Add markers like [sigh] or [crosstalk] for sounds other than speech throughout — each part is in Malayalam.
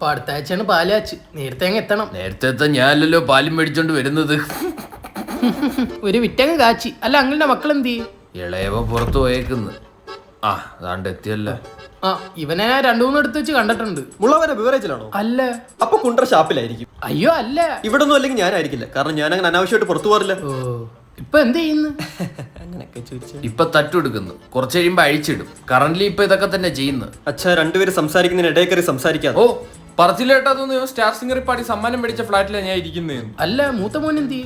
അപ്പൊ അടുത്ത ആഴ്ചയാണ് പാലാച്ച് നേരത്തെ അങ്ങ് എത്തണം. നേരത്തെ ഞാനല്ലോ പാലും മേടിച്ചോണ്ട് വരുന്നത്. ഒരു വിറ്റങ്ങ് കാച്ചി. അല്ല അങ്ങളുടെ മക്കൾ എന്ത് ഇളയവ പുറത്തു പോയേക്കുന്നു. ആ അതാണ്ട് എത്തിയല്ല. ആ ഇവനെ ഞാൻ രണ്ടു മൂന്ന് എടുത്ത് വെച്ച് കണ്ടിട്ടുണ്ട്. മുള്ളവനെ ബിവറേജിലാണോ അല്ല. അപ്പൊ കുണ്ടറ ഷാപ്പിലായിരിക്കും. അയ്യോ അല്ല. ഇവിടെ ഒന്നും അല്ലെങ്കിൽ ഞാനായിരിക്കില്ല. കാരണം ഞാൻ അങ്ങനെ അനാവശ്യമായിട്ട് പുറത്തു പോറില്ല ഓ ഇപ്പൊ എന്ത് ചെയ്യുന്നു? അങ്ങനെയൊക്കെ ചോദിച്ചു. ഇപ്പൊ തട്ടുകൊടുക്കുന്നു കുറച്ച് കഴിയുമ്പോ അഴിച്ചിടും. കറന്റ് ഇപ്പൊ ഇതൊക്കെ തന്നെ ചെയ്യുന്നു. അച്ഛാ രണ്ടുപേര് സംസാരിക്കുന്നതിന് ഇടയിൽ കയറി സംസാരിക്കാതെ. ഓ പറച്ചിലേട്ടാ തോന്നിയോ സ്റ്റാർ സിംഗർ പാടി സമ്മാനം മേടിച്ച ഫ്ലാറ്റിലാണ് ഞാൻ ഇരിക്കുന്നതെന്ന്. അല്ല മൂത്ത മോൻ എന്ത്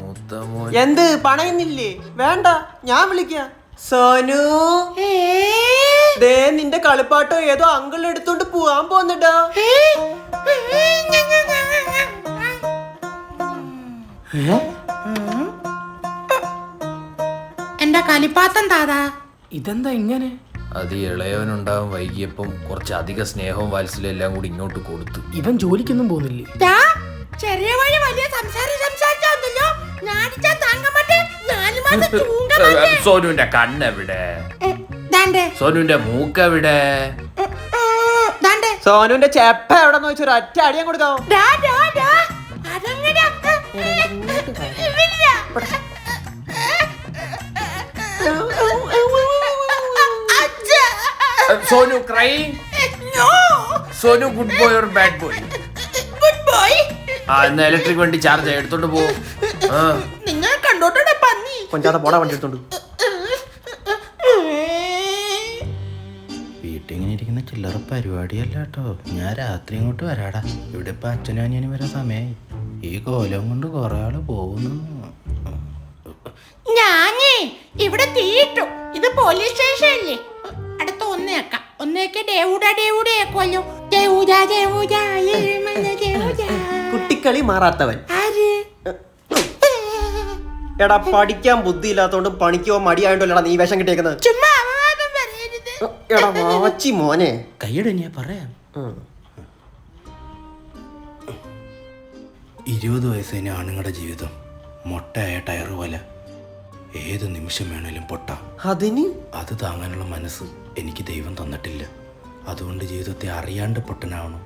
മൂത്ത മോൻ. എന്ത്? പണയുന്നില്ലേ? വേണ്ട ഞാൻ വിളിക്കാം. സോനു. ദേ നിന്റെ കളിപ്പാട്ടോ ഏതോ അങ്കിൾ എടുത്തോണ്ട് പോവാൻ പോന്നിട്ടോ. എന്റെ കളിപ്പാത്തം താതാ? ഇതെന്താ ഇങ്ങനെ? അത് ഇളയവനുണ്ടാവും വൈകിയപ്പം കുറച്ച് അധിക സ്നേഹവും വാത്സല്യം എല്ലാം കൂടി ഇങ്ങോട്ട് കൊടുത്തു. ഇവൻ ജോലിക്കൊന്നും പോകുന്നില്ലേ? ചെറിയ വഴി വലിയ സംസാരം സംസാരിച്ചോ ഞാനിച്ചാ താങ്കം പറ്റേ നാല് മാസം [laughs] തൂങ്കം ഏ, സോനുവിന്റെ കണ്ണെവിടെ? ദാണ്ടേ. സോനുവിന്റെ മൂക്കെവിടെ? ദാണ്ടേ. സോനുവിന്റെ ചെപ്പ എവിടെ വെച്ചൊരു ഒറ്റ അടിയാൻ കൊടുക്കാവോ ഡാ ഡാ ഡാ അതങ്ങനെ ഇവിടില്ല. അച്ഛാ. Sonu cry No. Sonu good boy or bad boy good boy ആ എന്നാ ഇലക്ട്രിക് വണ്ടി ചാർജ് എടുത്തോണ്ട് പോ. നിങ്ങൾ കണ്ടോട്ടെ പന്നി. കൊഞ്ചാതെ പോടാ വണ്ടി എടുത്തോണ്ട്. വീട്ടിൽ ഇങ്ങനെ ഇരിക്കുന്ന ചില്ലറ പരിപാടിയല്ല കേട്ടോ ഞാൻ രാത്രി ഇങ്ങോട്ട് വരാടാ. ഇവിടെ ഇപ്പൊ അച്ഛനും അനിയനും വരാൻ സമയമായി ഈ കോലം കൊണ്ട് കൊറേ ആൾ പോകുന്നു. ഞാനേ ഇവിടെ തീയിട്ടു. ഇത് പോലീസ് സ്റ്റേഷൻ അല്ലേ? കുട്ടിക്കളി മാറാത്തവൻ. എടാ പഠിക്കാൻ ബുദ്ധി ഇല്ലാത്തോണ്ടും പണിക്കോ മടിയായോണ്ടല്ലടാ നീ വേഷം കിട്ടിയേക്കുന്നത്. ചുമ്മാ അപവാദം പറയരുത്. എടാ വാച്ചി മോനെ. കൈയുടെ ഞാൻ പറയാം. ഉം. ഇരുപത് വയസ്സിന് ആണുങ്ങളുടെ ജീവിതം മൊട്ടയായ ടയർ പോലെ. ഏത് നിമിഷം വേണേലും പൊട്ടാം. അതിന്? അത് താങ്ങാനുള്ള മനസ്സ് എനിക്ക് ദൈവം തന്നിട്ടില്ല. അതുകൊണ്ട് ജീവിതത്തെ അറിയാണ്ട് പൊട്ടനാവണം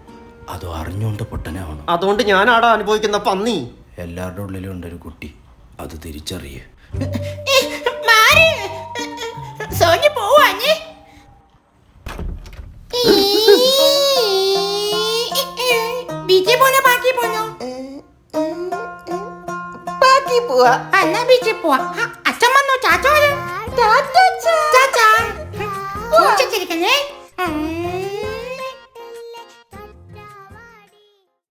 അതോ അറിഞ്ഞുകൊണ്ട് പൊട്ടനാവണം അതുകൊണ്ട് ഞാനാടാ അനുഭവിക്കുന്ന പന്നി എല്ലാവരുടെ ഉള്ളിലും ഒരു കുട്ടി അത് തിരിച്ചറിയേ സോനി ചാച്ചാ ബീച്ചിൽ പോണോ ബാക്കി പോണോ ബാക്കി പോവാ എന്നാ ബീച്ചിൽ പോവാ അച്ഛൻ വന്നോ ചാച്ചാ ചാച്ചാ ചാച്ച 啊